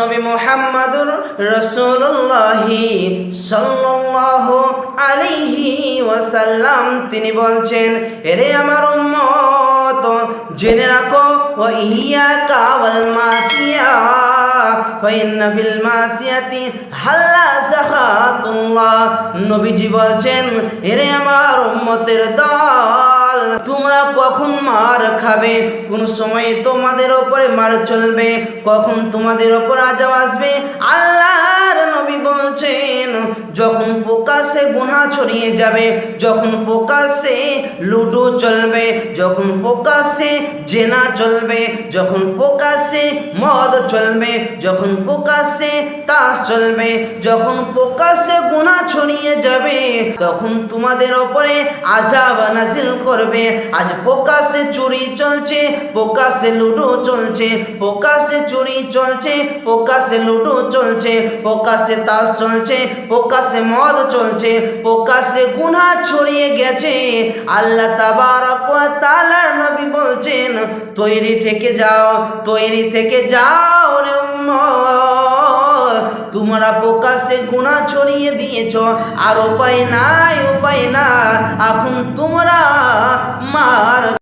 নবী মোহাম্মদুর রসুল্লাহি সাল্লাহ আলিহি ওয়াসাল্লাম, তিনি বলছেন, এরে আমার মত জেনে রাখো ও ইয়া কাওয়াল মাসিয়া নবীজি বলছেন, এরে আমার উম্মতের খাবে কোন সময়ে তোমাদের ওপরে মার চলবে কখন তোমাদের ওপর আজাব আসবে বলছেন যখন প্রকাশে গুনাহ ছড়িয়ে যাবে যখন প্রকাশে লুডো চলবে যখন প্রকাশে জেনা চলবে যখন প্রকাশে মদ চলবে যখন প্রকাশে তাস চলবে যখন প্রকাশে গুনাহ ছড়িয়ে যাবে তখন তোমাদের ওপরে আজাব নাজিল করবে আজ প্রকাশে চুরি চলছে প্রকাশে লুডো চলছে প্রকাশে চুরি চলছে প্রকাশে লুডো চলছে প্রকাশে তাস চলছে প্রকাশে মদ চলছে, প্রকাশে গুনাহ ছড়িয়ে গেছে। আল্লাহ তাআলার নবী বলছেন, তৈরি থেকে যাও, তৈরি থেকে যাও রে তোমরা প্রকাশে গুণা ছড়িয়ে দিয়েছ, আর উপায় নাই, উপায় না। এখন তোমরা মার